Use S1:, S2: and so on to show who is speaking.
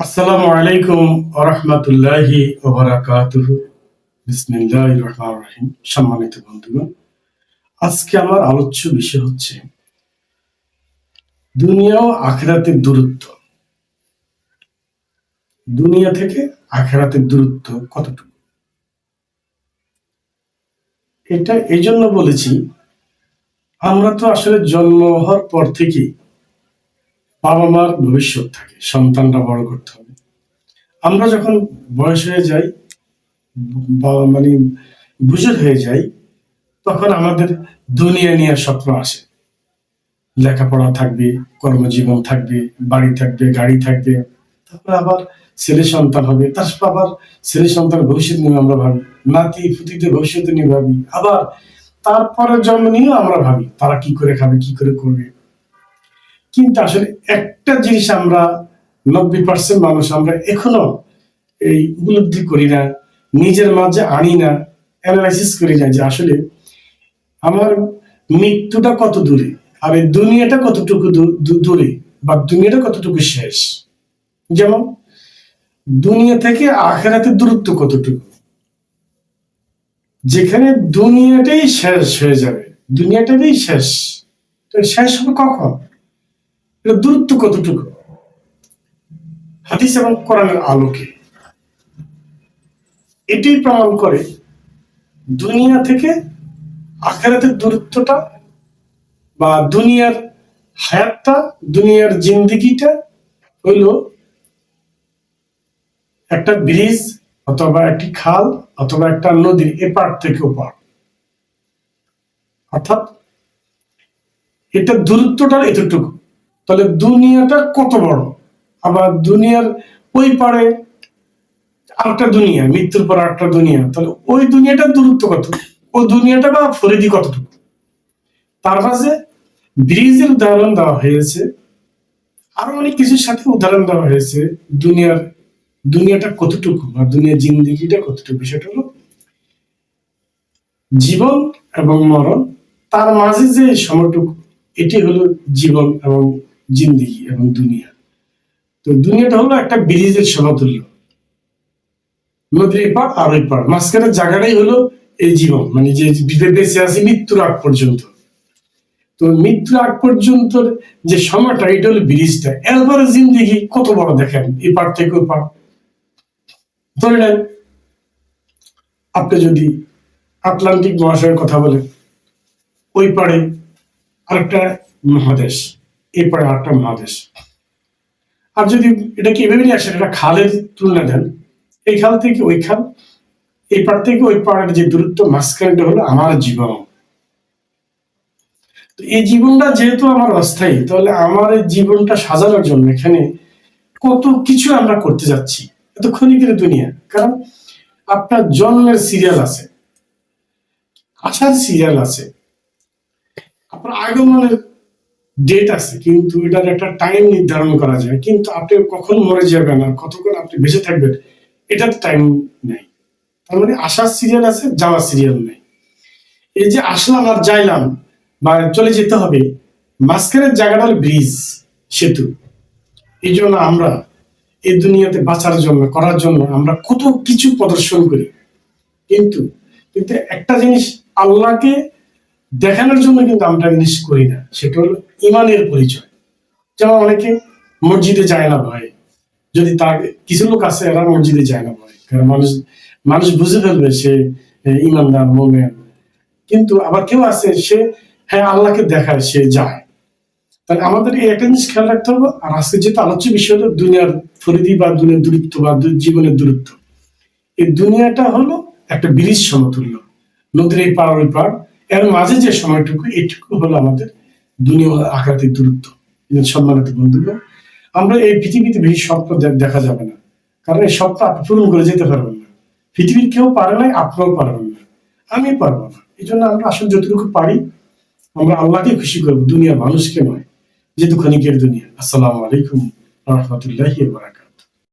S1: আসসালামু আলাইকুম আরহামতুল্লাহি রহিম। সম্মানিত বন্ধুগণ, আজকে আমার আলোচ্য বিষয় হচ্ছে দুনিয়া ও আখেরাতের দূরত্ব। দুনিয়া থেকে আখেরাতের দূরত্ব কতটুকু? এটা এই জন্য বলেছি, আমরা তো আসলে জন্ম হওয়ার পর থেকেই বাবা মার ভবিষ্যৎ থাকে, সন্তানরা বড় করতে হবে। আমরা যখন বয়স হয়ে যাই মানে বুঝে হয়ে যাই, তখন আমাদের দুনিয়া নিয়ে স্বপ্ন আসে। লেখাপড়া থাকবে, কর্মজীবন থাকবে, বাড়ি থাকবে, গাড়ি থাকবে, তারপরে আবার ছেলে সন্তান হবে, তারপর আবার ছেলে সন্তান ভবিষ্যৎ নিয়ে আমরা ভাবি, নাতি ফুতিতে ভবিষ্যৎ নিয়ে ভাবি, আবার তারপরে জন্ম নিয়েও আমরা ভাবি, তারা কি করে খাবে, কি করে করবে। কিন্তু আসলে একটা জিনিস আমরা নব্বই পার্সেন্ট মানুষ আমরা এখনও এই উপলব্ধি করি না, নিজের মাঝে আনি না অ্যানালাইসিস করি না যে আসলে আমার মৃত্যুটা কত দূরে, আর এই দুনিয়াটা কতটুকু দূরে বা দুনিয়াটা কতটুকু শেষ? যেমন দুনিয়া থেকে আখেরাতের দূরত্ব কতটুকু? যেখানে দুনিয়াটাই শেষ হয়ে যাবে দুনিয়াটাই শেষ। তো শেষ হবে কখন? দূরত্ব কতটুকু? হাদিস এবং কোরআনের আলোকে। এটি প্রমাণ করে দুনিয়া থেকে আখেরাতের দূরত্বটা বা দুনিয়ার হায়াতটা, দুনিয়ার জিন্দিগিটা হইল একটা ব্রিজ অথবা একটি খাল অথবা একটা নদীর এপার থেকে ওপার। অর্থাৎ এটা দূরত্বটা এতটুকু। তাহলে দুনিয়াটা কত বড়? আবার দুনিয়ার ওই পারে আরেকটা দুনিয়া, মৃত্যুর পর আরেকটা দুনিয়া, তাহলে ওই দুনিয়াটার দূরত্ব কত? ওই দুনিয়াটা বা ফরিদি কতটুকু? তার মাঝে ব্রিজের উদাহরণ দেওয়া হয়েছে। আরও অনেক কিছুর সাথে উদাহরণ দেওয়া হয়েছে। দুনিয়ার, দুনিয়াটা কতটুকু বা দুনিয়ার জিন্দিগিটা কতটুকু? সেটা হলো জীবন এবং মরণ, তার মাঝে যে সময়টুকু, এটি হলো জীবন এবং জিন্দিগি এবং দুনিয়া। তো দুনিয়াটা হলো একটা ব্রিজের সমতুল্য। নদীর এপার আর ওই পার মাঝখানের জায়গাটাই হলো এই জীবন মানে যে বেঁচে আছে, মৃত্যুর আগ পর্যন্ত। তো মৃত্যুর আগ পর্যন্ত যে সময়টা, এটা হলো ব্রিজটা। এরপরে কত বড় দেখেন এই পার থেকে ওই পার ধরে নেন, আপনি যদি আটলান্টিক মহাশয়ের কথা বলেন, ওই পারে আরেকটা মহাদেশ। এই পারে আরেকটা মহাদেশ। আর যদি এটাকে এভাবে নিয়ে আসেন একটা খালের তুলনা দেন, এই খাল থেকে ওই খাল এই পার থেকে ওই পাড়ের যে দূরত্ব, মাঝখানটা হলো আমার জীবন। তো এই জীবনটা যেহেতু আমার অস্থায়ী, তাহলে আমার এই জীবনটা সাজানোর জন্য এখানে কত কিছু আমরা করতে যাচ্ছি, এত ক্ষণিকের দুনিয়া। কারণ আপনার জন্মের সিরিয়াল আছে, আসার সিরিয়াল আছে, আপনার আগমনের ডেট আছে, কিন্তু এটার একটা টাইম নির্ধারণ করা যায়। কিন্তু আপনি কখন মরে যাবেন আর কতক্ষণ আপনি বেঁচে থাকবেন এটার টাইম নেই। তার মানে আসার সিরিয়াল আছে, যাওয়ার সিরিয়াল নেই। এই যে আসলাম আর যাইলাম, বা চলে যেতে হবে, মাঝখানের জায়গাটা হলো ব্রিজ সেতু। এই জন্য আমরা এই দুনিয়াতে বাঁচার জন্য, করার জন্য আমরা কত কিছু প্রদর্শন করি। কিন্তু কিন্তু একটা জিনিস আল্লাহকে দেখানোর জন্য কিন্তু আমরা জিনিস করি না। সেটা হলো ইমানের পরিচয়। যেমন অনেকে মসজিদে যায় না ভয় যদি তার কিছু লোক আছে এরা মসজিদে যায় না ভয় কারণ মানুষ মানুষ বুঝে ফেলবে সে ইমানদার, মোমেন। কিন্তু আবার কেউ আছে, সে হ্যাঁ আল্লাহকে দেখায়, সে যায়। তাহলে আমাদের এই একটা জিনিস খেয়াল রাখতে হবে। আর আজকে যেহেতু আলোচ্য বিষয় হলো দুনিয়ার ফরিদি বা দুনিয়ার দূরত্ব বা জীবনের দূরত্ব। এই দুনিয়াটা হলো একটা ব্রিজ সমতুল্য। নদীর এই পার ওই পার এর মাঝে যে সময়টুকু, এইটুকু হলো আমাদের দুনিয়া আঘাতের দূরত্ব। সম্মানিত বন্ধুগণ আমরা এই পৃথিবীতে বেশি স্বপ্ন দেখা যাবে না। কারণ এই স্বপ্ন আপনি পূরণ করে যেতে পারবেন না। পৃথিবীর কেউ পারে নাই, আপনিও পারবেন না। আমি পারব না। এই জন্য আমরা আসলে যতটুকু পারি, আমরা আল্লাহকে খুশি করব, দুনিয়ার মানুষকে নয় যেহেতু ক্ষণিকের দুনিয়া। আসসালামু আলাইকুম রহমতুল্লাহ বারাকাত